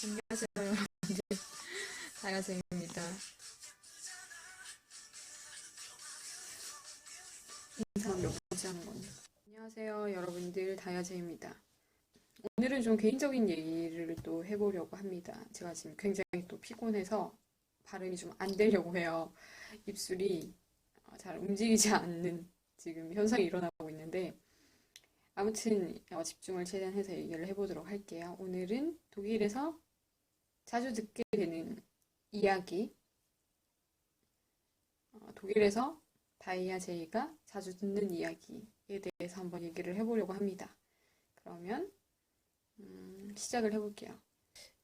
안녕하세요 여러분들 다야쌤입니다. 인사 몇 번째 하는 건데 안녕하세요 여러분들. 다야쌤입니다. 오늘은 좀 개인적인 얘기를 또 해보려고 합니다. 제가 지금 굉장히 또 피곤해서 발음이 좀 안 되려고 해요. 입술이 어, 잘 움직이지 않는 지금 현상이 일어나고 있는데 아무튼 어, 집중을 최대한 해서 얘기를 해보도록 할게요. 오늘은 독일에서 자주 듣게 되는 이야기, 어, 독일에서 다이아 제이가 자주 듣는 이야기에 대해서 한번 얘기를 해보려고 합니다. 그러면 음, 시작을 해볼게요.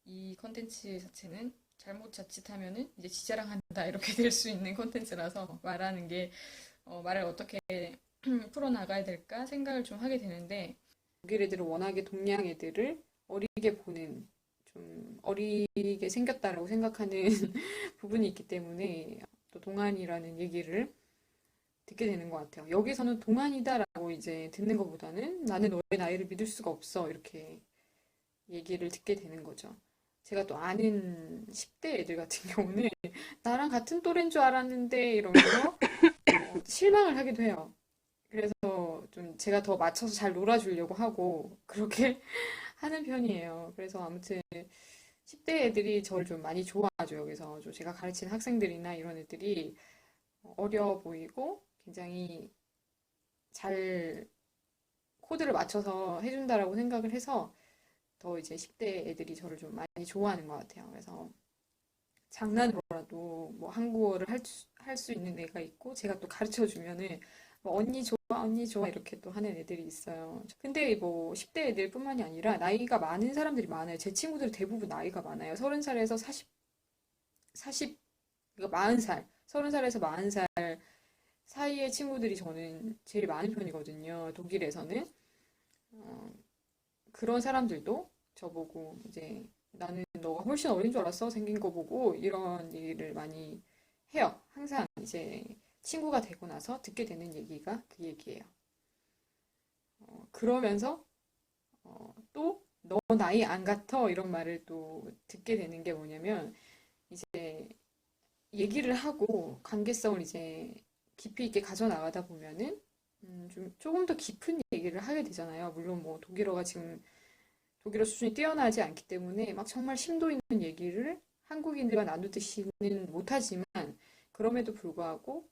이 컨텐츠 자체는 잘못 자칫하면은 이제 지자랑한다 이렇게 될 수 있는 컨텐츠라서 말하는 게 어, 말을 어떻게 풀어나가야 될까 생각을 좀 하게 되는데 독일 애들은 워낙에 동양 애들을 어리게 보는 좀 어리게 생겼다라고 생각하는 부분이 있기 때문에 또 동안이라는 얘기를 듣게 되는 것 같아요. 여기서는 동안이다라고 이제 듣는 것보다는 나는 너의 나이를 믿을 수가 없어 이렇게 얘기를 듣게 되는 거죠. 제가 또 아는 10대 애들 같은 경우는 나랑 같은 또래인 줄 알았는데 이러면서 어, 실망을 하기도 해요. 그래서 좀 제가 더 맞춰서 잘 놀아주려고 하고 그렇게 하는 편이에요. 그래서 아무튼 10대 애들이 저를 좀 많이 좋아하죠. 여기서 좀 제가 가르치는 학생들이나 이런 애들이 어려 보이고 굉장히 잘 코드를 맞춰서 해준다라고 생각을 해서 더 이제 10대 애들이 저를 좀 많이 좋아하는 것 같아요. 그래서 장난으로라도 뭐 한국어를 할 수 있는 애가 있고 제가 또 가르쳐 주면은 뭐 언니 좋아, 언니 좋아 이렇게 또 하는 애들이 있어요. 근데 뭐 10대 애들뿐만이 아니라 나이가 많은 사람들이 많아요. 제 친구들 대부분 나이가 많아요. 30살에서 40, 40, 그러니까 40살, 30살에서 40살 사이의 친구들이 저는 제일 많은 편이거든요. 독일에서는. 어, 그런 사람들도 저보고 이제 나는 너가 훨씬 어린 줄 알았어. 생긴 거 보고 이런 얘기를 많이 해요. 항상 이제 친구가 되고 나서 듣게 되는 얘기가 그 얘기예요. 어, 그러면서 어, 또너 나이 안 같아 이런 말을 또 듣게 되는 게 뭐냐면 이제 얘기를 하고 관계성을 이제 깊이 있게 가져나가다 보면은 음, 좀 조금 더 깊은 얘기를 하게 되잖아요. 물론 뭐 독일어가 지금 독일어 수준이 뛰어나지 않기 때문에 막 정말 심도 있는 얘기를 한국인들과 나누듯이는 못하지만 그럼에도 불구하고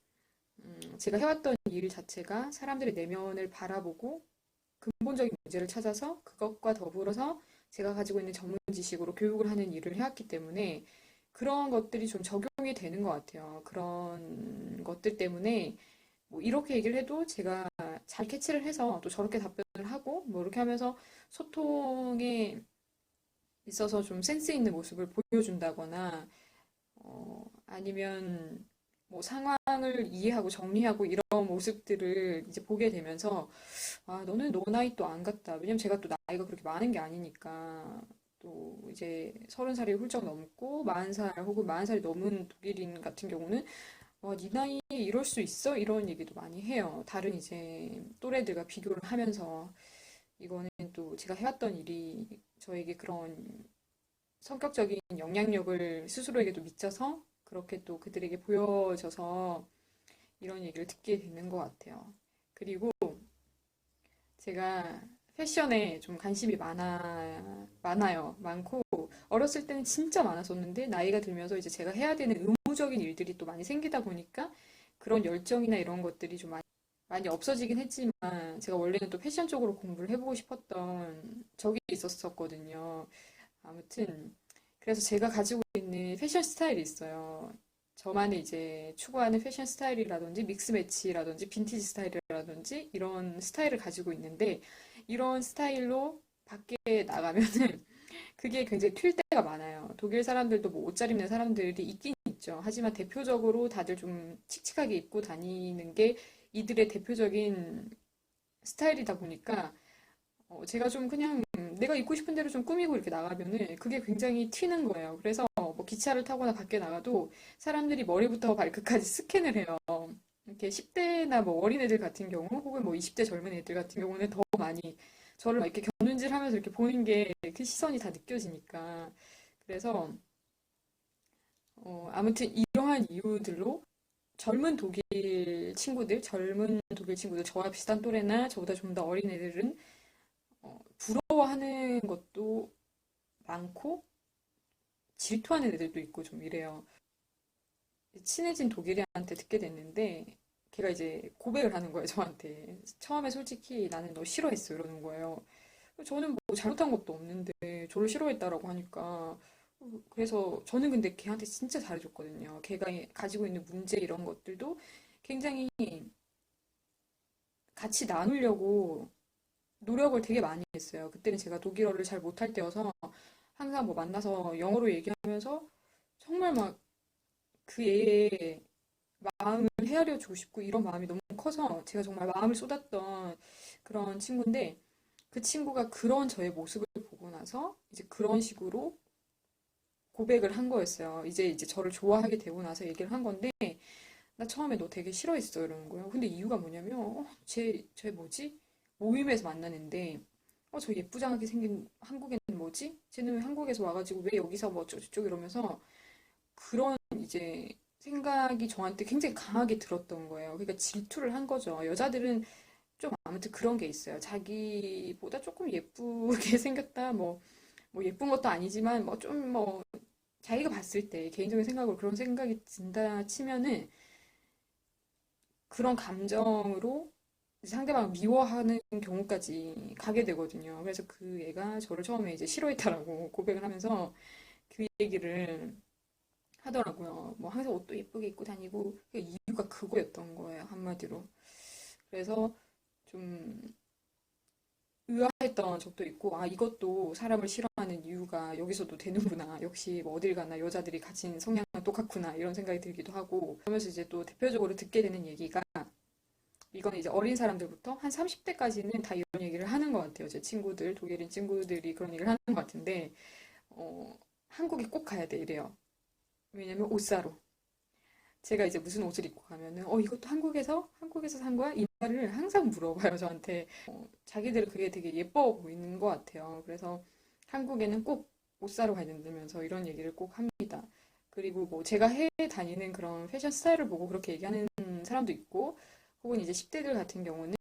음, 제가 해왔던 일 자체가 사람들의 내면을 바라보고 근본적인 문제를 찾아서 그것과 더불어서 제가 가지고 있는 전문 지식으로 교육을 하는 일을 해왔기 때문에 그런 것들이 좀 적용이 되는 것 같아요. 그런 것들 때문에 뭐 이렇게 얘기를 해도 제가 잘 캐치를 해서 또 저렇게 답변을 하고 뭐 이렇게 하면서 소통에 있어서 좀 센스 있는 모습을 보여준다거나 어, 아니면 뭐 상황을 이해하고 정리하고 이런 모습들을 이제 보게 되면서 아 너는 너 나이 또 안 같다. 왜냐면 제가 또 나이가 그렇게 많은 게 아니니까 또 이제 서른 살이 훌쩍 넘고 마흔 살 혹은 마흔 살이 넘은 독일인 같은 경우는 와, 네 나이에 이럴 수 있어? 이런 얘기도 많이 해요. 다른 이제 또래들과 비교를 하면서 이거는 또 제가 해왔던 일이 저에게 그런 성격적인 영향력을 스스로에게도 미쳐서 그렇게 또 그들에게 보여져서 이런 얘기를 듣게 되는 것 같아요. 그리고 제가 패션에 좀 관심이 많아, 많아요. 많고, 어렸을 때는 진짜 많았었는데, 나이가 들면서 이제 제가 해야 되는 의무적인 일들이 또 많이 생기다 보니까, 그런 열정이나 이런 것들이 좀 많이, 많이 없어지긴 했지만, 제가 원래는 또 패션 쪽으로 공부를 해보고 싶었던 적이 있었었거든요. 아무튼, 그래서 제가 가지고 있는 패션 스타일이 있어요. 저만의 이제 추구하는 패션 스타일이라든지 믹스 매치라든지 빈티지 스타일이라든지 이런 스타일을 가지고 있는데 이런 스타일로 밖에 나가면은 그게 굉장히 튈 때가 많아요. 독일 사람들도 뭐 옷 잘 입는 사람들이 있긴 있죠. 하지만 대표적으로 다들 좀 칙칙하게 입고 다니는 게 이들의 대표적인 스타일이다 보니까 어, 제가 좀 그냥 내가 입고 싶은 대로 좀 꾸미고 이렇게 나가면은 그게 굉장히 튀는 거예요. 그래서 뭐 기차를 타거나 밖에 나가도 사람들이 머리부터 발끝까지 스캔을 해요. 이렇게 10대나 뭐 어린애들 같은 경우 혹은 뭐 20대 젊은 애들 같은 경우는 더 많이 저를 막 이렇게 겨눈질 하면서 이렇게 보는 게 그 시선이 다 느껴지니까 그래서 어, 아무튼 이러한 이유들로 젊은 독일 친구들, 젊은 독일 친구들, 저와 비슷한 또래나 저보다 좀 더 어린 애들은 어, 부러워하는 것도 많고 질투하는 애들도 있고 좀 이래요. 친해진 독일애한테 듣게 됐는데 걔가 이제 고백을 하는 거예요, 저한테. 처음에 솔직히 나는 너 싫어했어 이러는 거예요. 저는 뭐 잘못한 것도 없는데 저를 싫어했다라고 하니까 그래서 저는 근데 걔한테 진짜 잘해줬거든요. 걔가 가지고 있는 문제 이런 것들도 굉장히 같이 나누려고 노력을 되게 많이 했어요. 그때는 제가 독일어를 잘 못할 때여서 항상 뭐 만나서 영어로 얘기하면서 정말 막 그 애의 마음을 헤아려 주고 싶고 이런 마음이 너무 커서 제가 정말 마음을 쏟았던 그런 친구인데 그 친구가 그런 저의 모습을 보고 나서 이제 그런 식으로 고백을 한 거였어요. 이제 이제 저를 좋아하게 되고 나서 얘기를 한 건데 나 처음에 너 되게 싫어했어 이러는 거예요. 근데 이유가 뭐냐면 어, 쟤, 쟤 뭐지? 모임에서 만나는데 어, 저 예쁘장하게 생긴 한국인은 뭐지? 쟤는 왜 한국에서 와가지고 왜 여기서 뭐 어쩌고저쩌고 이러면서 그런 이제 생각이 저한테 굉장히 강하게 들었던 거예요. 그러니까 질투를 한 거죠. 여자들은 좀 아무튼 그런 게 있어요. 자기보다 조금 예쁘게 생겼다, 뭐, 뭐 예쁜 것도 아니지만 뭐 좀뭐 자기가 봤을 때 개인적인 생각으로 그런 생각이 든다 치면은 그런 감정으로 상대방을 미워하는 경우까지 가게 되거든요. 그래서 그 애가 저를 처음에 이제 싫어했다라고 고백을 하면서 그 얘기를 하더라고요. 뭐 항상 옷도 예쁘게 입고 다니고 그 이유가 그거였던 거예요. 한마디로. 그래서 좀 의아했던 적도 있고, 아, 이것도 사람을 싫어하는 이유가 여기서도 되는구나. 역시 뭐 어딜 가나 여자들이 가진 성향은 똑같구나. 이런 생각이 들기도 하고, 그러면서 이제 또 대표적으로 듣게 되는 얘기가, 이거는 이제 어린 사람들부터 한 30대까지는 다 이런 얘기를 하는 것 같아요. 제 친구들, 독일인 친구들이 그런 얘기를 하는 것 같은데, 어, 한국에 꼭 가야 돼, 이래요. 왜냐면 옷 사러. 제가 이제 무슨 옷을 입고 가면은 어 이것도 한국에서 한국에서 산 거야? 이 말을 항상 물어봐요 저한테. 어, 자기들은 그게 되게 예뻐 보이는 것 같아요. 그래서 한국에는 꼭 옷 사러 가야 된다면서 이런 얘기를 꼭 합니다. 그리고 뭐 제가 해외 다니는 그런 패션 스타일을 보고 그렇게 얘기하는 사람도 있고 혹은 이제 10대들 같은 경우는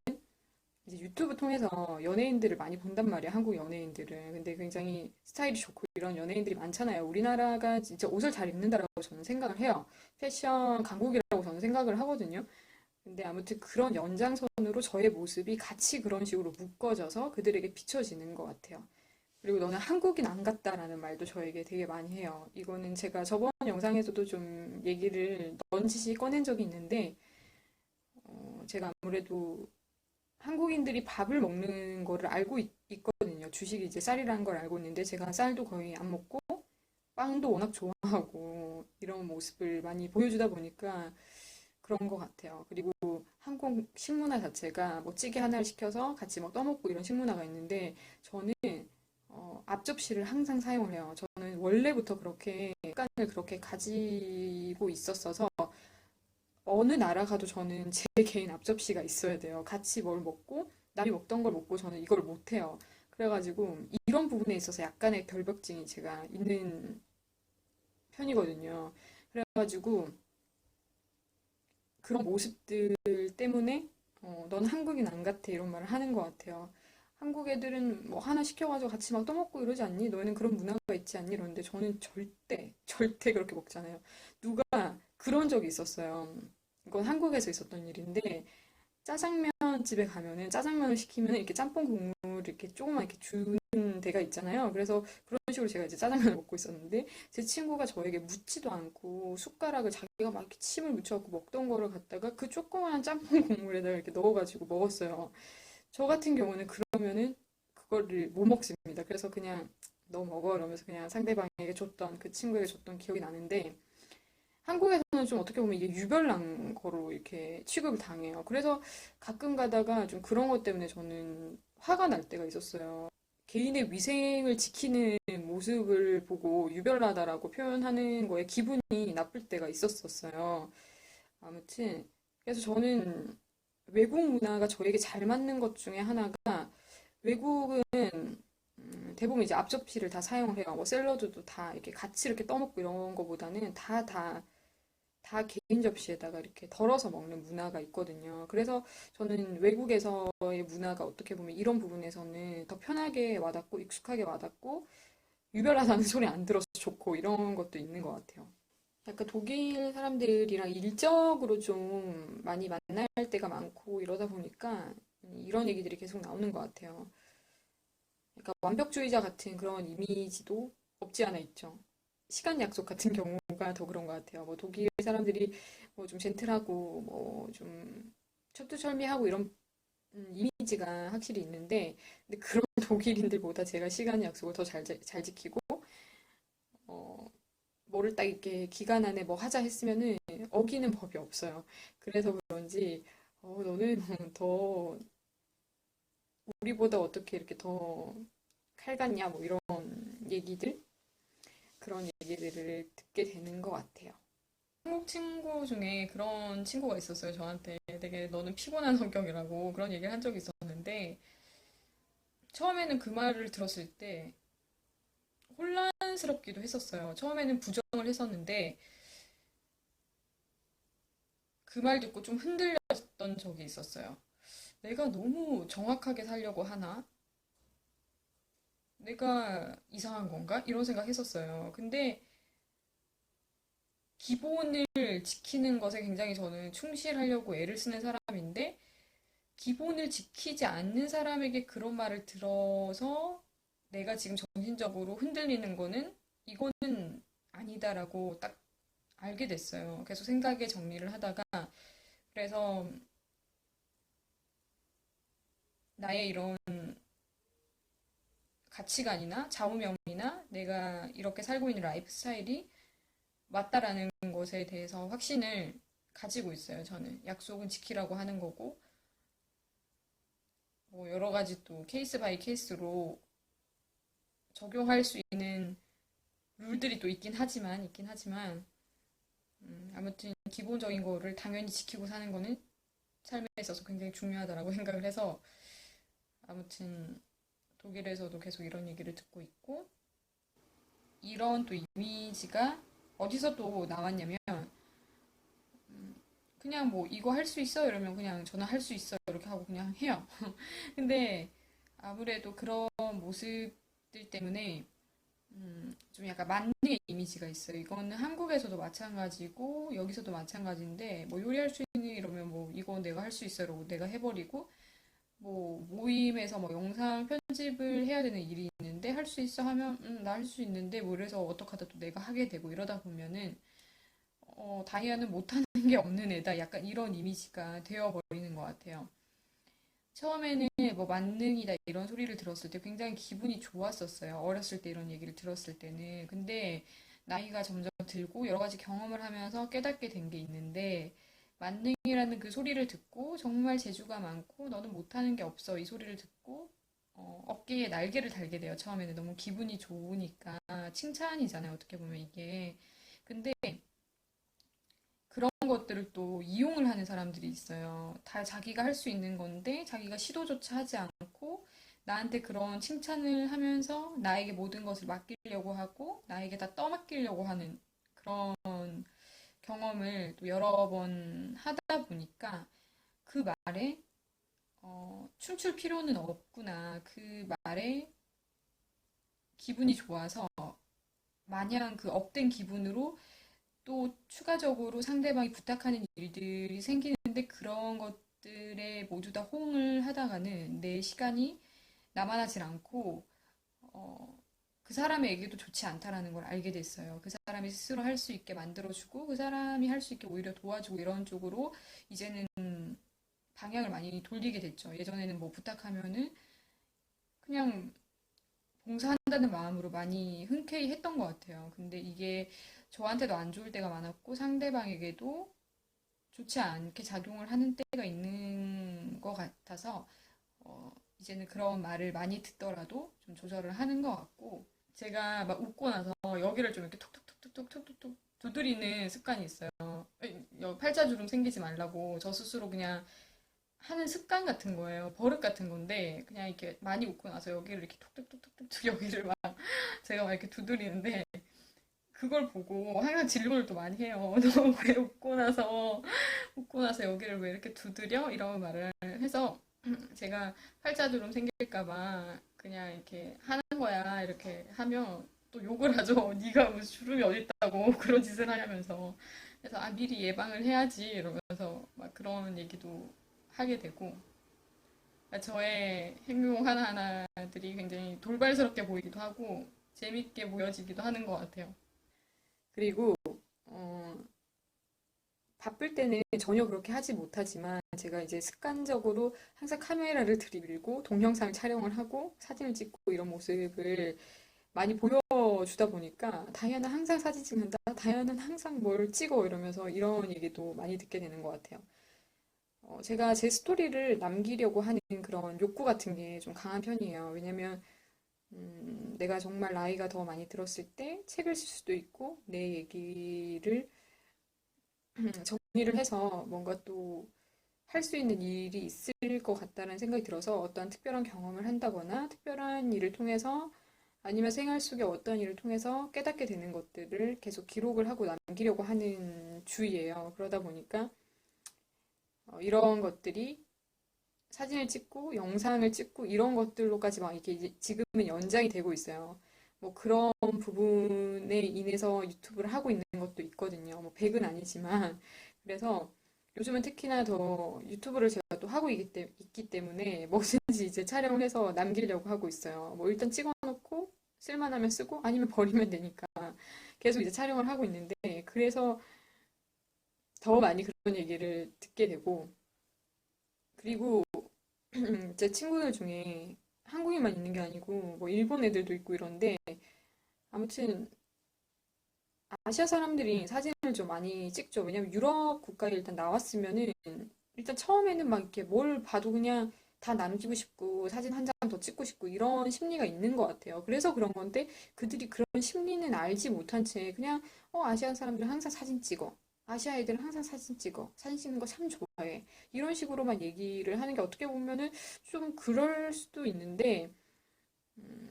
이제 유튜브 통해서 연예인들을 많이 본단 말이야, 한국 연예인들을. 근데 굉장히 스타일이 좋고 이런 연예인들이 많잖아요. 우리나라가 진짜 옷을 잘 입는다라고 저는 생각을 해요. 패션 강국이라고 저는 생각을 하거든요. 근데 아무튼 그런 연장선으로 저의 모습이 같이 그런 식으로 묶어져서 그들에게 비춰지는 것 같아요. 그리고 너는 한국인 안 같다라는 말도 저에게 되게 많이 해요. 이거는 제가 저번 영상에서도 좀 얘기를 넌지시 꺼낸 적이 있는데, 어, 제가 아무래도 한국인들이 밥을 먹는 거를 알고 있, 있거든요. 주식이 이제 쌀이라는 걸 알고 있는데 제가 쌀도 거의 안 먹고 빵도 워낙 좋아하고 이런 모습을 많이 보여주다 보니까 그런 것 같아요. 그리고 한국 식문화 자체가 뭐 찌개 하나를 시켜서 같이 막 떠먹고 이런 식문화가 있는데 저는 어, 앞접시를 항상 사용을 해요. 저는 원래부터 그렇게 습관을 그렇게 가지고 있었어서 어느 나라 가도 저는 제 개인 앞접시가 있어야 돼요. 같이 뭘 먹고 남이 먹던 걸 먹고 저는 이걸 못 해요. 그래가지고 이런 부분에 있어서 약간의 결벽증이 제가 있는 편이거든요. 그래가지고 그런 모습들 때문에 어, 넌 한국인 안 같아 이런 말을 하는 것 같아요. 한국 애들은 뭐 하나 시켜가지고 같이 막 떠먹고 이러지 않니? 너희는 그런 문화가 있지 않니? 이러는데 저는 절대 절대 그렇게 먹지 않아요. 누가 그런 적이 있었어요. 이건 한국에서 있었던 일인데 짜장면 집에 가면은 짜장면을 시키면 이렇게 짬뽕 국물 이렇게 조금만 이렇게 주는 데가 있잖아요. 그래서 그런 식으로 제가 이제 짜장면을 먹고 있었는데 제 친구가 저에게 묻지도 않고 숟가락을 자기가 막 이렇게 침을 묻혀갖고 먹던 거를 갖다가 그 조그만한 짬뽕 국물에다가 이렇게 넣어가지고 먹었어요. 저 같은 경우는 그러면은 그거를 못 먹습니다. 그래서 그냥 너 먹어 이러면서 그냥 상대방에게 줬던 그 친구에게 줬던 기억이 나는데 한국에서는 좀 어떻게 보면 이게 유별난 거로 이렇게 취급을 당해요. 그래서 가끔 가다가 좀 그런 것 때문에 저는 화가 날 때가 있었어요. 개인의 위생을 지키는 모습을 보고 유별나다라고 표현하는 거에 기분이 나쁠 때가 있었었어요. 아무튼, 그래서 저는 외국 문화가 저에게 잘 맞는 것 중에 하나가 외국은 음, 음, 대부분 이제 앞접시를 다 사용을 해요. 뭐 샐러드도 다 이렇게 같이 이렇게 떠먹고 이런 거보다는 다, 다, 다 개인 접시에다가 이렇게 덜어서 먹는 문화가 있거든요. 그래서 저는 외국에서의 문화가 어떻게 보면 이런 부분에서는 더 편하게 와닿고 익숙하게 와닿고 유별나다는 소리 안 들어서 좋고 이런 것도 있는 것 같아요. 약간 독일 사람들이랑 일적으로 좀 많이 만날 때가 많고 이러다 보니까 이런 얘기들이 계속 나오는 것 같아요. 약간 완벽주의자 같은 그런 이미지도 없지 않아 있죠. 시간 약속 같은 경우가 더 그런 것 같아요. 뭐 독일 사람들이 뭐 좀 젠틀하고 뭐 좀 철두철미하고 이런 음, 이미지가 확실히 있는데 근데 그런 독일인들보다 제가 시간 약속을 더 잘 잘 지키고 어, 뭐를 딱 이렇게 기간 안에 뭐 하자 했으면은 어기는 법이 없어요. 그래서 그런지 어, 너는 더 우리보다 어떻게 이렇게 더 칼 같냐 뭐 이런 얘기들 그런 얘기들을 듣게 되는 것 같아요. 한국 친구 중에 그런 친구가 있었어요. 저한테 되게 너는 피곤한 성격이라고 그런 얘기를 한 적이 있었는데 처음에는 그 말을 들었을 때 혼란스럽기도 했었어요. 처음에는 부정을 했었는데 그 말 듣고 좀 흔들렸던 적이 있었어요. 내가 너무 정확하게 살려고 하나? 내가 이상한 건가? 이런 생각 했었어요. 근데 기본을 지키는 것에 굉장히 저는 충실하려고 애를 쓰는 사람인데, 기본을 지키지 않는 사람에게 그런 말을 들어서 내가 지금 정신적으로 흔들리는 거는 이거는 아니다라고 딱 알게 됐어요. 계속 생각의 정리를 하다가, 그래서 나의 이런 가치관이나 좌우명이나 내가 이렇게 살고 있는 라이프 스타일이 맞다라는 것에 대해서 확신을 가지고 있어요, 저는. 약속은 지키라고 하는 거고, 뭐 여러 가지 또 케이스 바이 케이스로 적용할 수 있는 룰들이 또 있긴 하지만, 있긴 하지만, 음, 아무튼 기본적인 거를 당연히 지키고 사는 거는 삶에 있어서 굉장히 중요하다라고 생각을 해서, 아무튼 독일에서도 계속 이런 얘기를 듣고 있고, 이런 또 이미지가 어디서 또 나왔냐면, 음, 그냥 뭐 이거 할 수 있어? 이러면 그냥 저는 할 수 있어. 이렇게 하고 그냥 해요. 근데 아무래도 그런 모습들 때문에 음, 좀 약간 만능의 이미지가 있어요. 이거는 한국에서도 마찬가지고 여기서도 마찬가지인데 뭐 요리할 수 있니? 이러면 뭐 이거 내가 할 수 있어. 이러고 내가 해버리고 뭐 모임에서 뭐 영상 편집을 해야 되는 일이 있는데 할 수 있어 하면 음, 나 할 수 있는데 뭐 이래서 어떡하다 또 내가 하게 되고 이러다 보면은 어, 다이아는 못하는 게 없는 애다. 약간 이런 이미지가 되어버리는 것 같아요. 처음에는 뭐 만능이다 이런 소리를 들었을 때 굉장히 기분이 좋았었어요. 어렸을 때 이런 얘기를 들었을 때는. 근데 나이가 점점 들고 여러 가지 경험을 하면서 깨닫게 된 게 있는데 만능이라는 그 소리를 듣고 정말 재주가 많고 너는 못하는 게 없어 이 소리를 듣고 어, 어깨에 날개를 달게 돼요. 처음에는 너무 기분이 좋으니까 칭찬이잖아요. 어떻게 보면 이게. 근데 그런 것들을 또 이용을 하는 사람들이 있어요. 다 자기가 할 수 있는 건데 자기가 시도조차 하지 않고 나한테 그런 칭찬을 하면서 나에게 모든 것을 맡기려고 하고 나에게 다 떠맡기려고 하는 그런 경험을 또 여러 번 하다 보니까 그 말에 어, 춤출 필요는 없구나. 그 말에 기분이 좋아서 마냥 그 업된 기분으로 또 추가적으로 상대방이 부탁하는 일들이 생기는데 그런 것들에 모두 다 호응을 하다가는 내 시간이 남아나질 않고 어, 그 사람에게도 좋지 않다라는 걸 알게 됐어요. 그 사람이 스스로 할 수 있게 만들어주고 그 사람이 할 수 있게 오히려 도와주고 이런 쪽으로 이제는 방향을 많이 돌리게 됐죠. 예전에는 뭐 부탁하면은 그냥 봉사한다는 마음으로 많이 흔쾌히 했던 것 같아요. 근데 이게 저한테도 안 좋을 때가 많았고 상대방에게도 좋지 않게 작용을 하는 때가 있는 것 같아서 어, 이제는 그런 말을 많이 듣더라도 좀 조절을 하는 것 같고 제가 막 웃고 나서 여기를 좀 이렇게 톡톡톡톡톡톡톡 두드리는 습관이 있어요. 팔자주름 생기지 말라고 저 스스로 그냥 하는 습관 같은 거예요. 버릇 같은 건데 그냥 이렇게 많이 웃고 나서 여기를 이렇게 톡톡톡톡톡 여기를 막 제가 막 이렇게 두드리는데 그걸 보고 항상 질문을 또 많이 해요. 너 왜 웃고 나서 웃고 나서 여기를 왜 이렇게 두드려? 이런 말을 해서 제가 팔자주름 생길까 봐 그냥 이렇게 하는 거야 이렇게 하면 또 욕을 하죠. 네가 무슨 주름이 어딨다고 그런 짓을 하냐면서 그래서 아 미리 예방을 해야지 이러면서 막 그런 얘기도 하게 되고 그러니까 저의 행동 하나하나들이 굉장히 돌발스럽게 보이기도 하고 재밌게 보여지기도 하는 것 같아요. 그리고 어, 바쁠 때는 전혀 그렇게 하지 못하지만 제가 이제 습관적으로 항상 카메라를 들이밀고 동영상을 촬영을 하고 사진을 찍고 이런 모습을 많이 보여주다 보니까 다이아는 항상 사진 찍는다, 다이아는 항상 뭘 찍어 이러면서 이런 얘기도 많이 듣게 되는 것 같아요. 어, 제가 제 스토리를 남기려고 하는 그런 욕구 같은 게 좀 강한 편이에요. 왜냐면 음, 내가 정말 나이가 더 많이 들었을 때 책을 쓸 수도 있고 내 얘기를 정리를 해서 뭔가 또 할 수 있는 일이 있을 것 같다는 생각이 들어서 어떠한 특별한 경험을 한다거나 특별한 일을 통해서 아니면 생활 속의 어떤 일을 통해서 깨닫게 되는 것들을 계속 기록을 하고 남기려고 하는 주의예요. 그러다 보니까 어, 이런 것들이 사진을 찍고 영상을 찍고 이런 것들로까지 막 이게 이제 지금은 연장이 되고 있어요. 뭐 그런 부분에 인해서 유튜브를 하고 있는 것도 있거든요. 뭐 100은 아니지만 그래서 요즘은 특히나 더 유튜브를 제가 또 하고 있기, 때, 있기 때문에 뭐든지 이제 촬영을 해서 남기려고 하고 있어요. 뭐 일단 찍어놓고 쓸만하면 쓰고 아니면 버리면 되니까 계속 이제 촬영을 하고 있는데 그래서 더 많이 그런 얘기를 듣게 되고 그리고 제 친구들 중에 한국인만 있는 게 아니고 뭐 일본 애들도 있고 이런데 아무튼 아시아 사람들이 사진을 좀 많이 찍죠. 왜냐면 유럽 국가에 일단 나왔으면은 일단 처음에는 막 이렇게 뭘 봐도 그냥 다 남기고 싶고 사진 한 장 더 찍고 싶고 이런 심리가 있는 것 같아요. 그래서 그런 건데 그들이 그런 심리는 알지 못한 채 그냥 어 아시아 사람들은 항상 사진 찍어. 아시아 애들은 항상 사진 찍어. 사진 찍는 거 참 좋아해. 이런 식으로만 얘기를 하는 게 어떻게 보면은 좀 그럴 수도 있는데 음,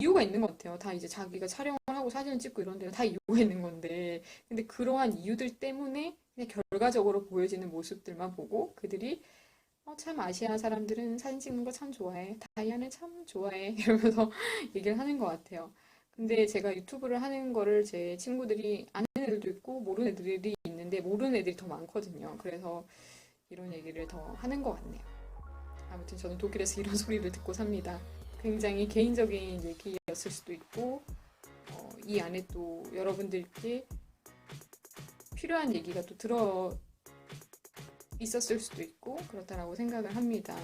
이유가 있는 것 같아요. 다 이제 자기가 촬영을 하고 사진을 찍고 이런 데는 다 이유가 있는 건데. 근데 그러한 이유들 때문에 그냥 결과적으로 보여지는 모습들만 보고 그들이 어, 참 아시아 사람들은 사진 찍는 거 참 좋아해. 다이아는 참 좋아해. 이러면서 얘기를 하는 것 같아요. 근데 제가 유튜브를 하는 거를 제 친구들이 아는 애들도 있고 모르는 애들이 있는데 모르는 애들이 더 많거든요. 그래서 이런 얘기를 더 하는 것 같네요. 아무튼 저는 독일에서 이런 소리를 듣고 삽니다. 굉장히 개인적인 얘기였을 수도 있고, 어, 이 안에 또 여러분들께 필요한 얘기가 또 들어 있었을 수도 있고, 그렇다라고 생각을 합니다.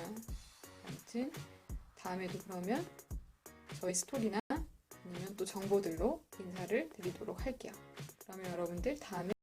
아무튼, 다음에도 그러면 저의 스토리나 아니면 또 정보들로 인사를 드리도록 할게요. 그러면 여러분들 다음에.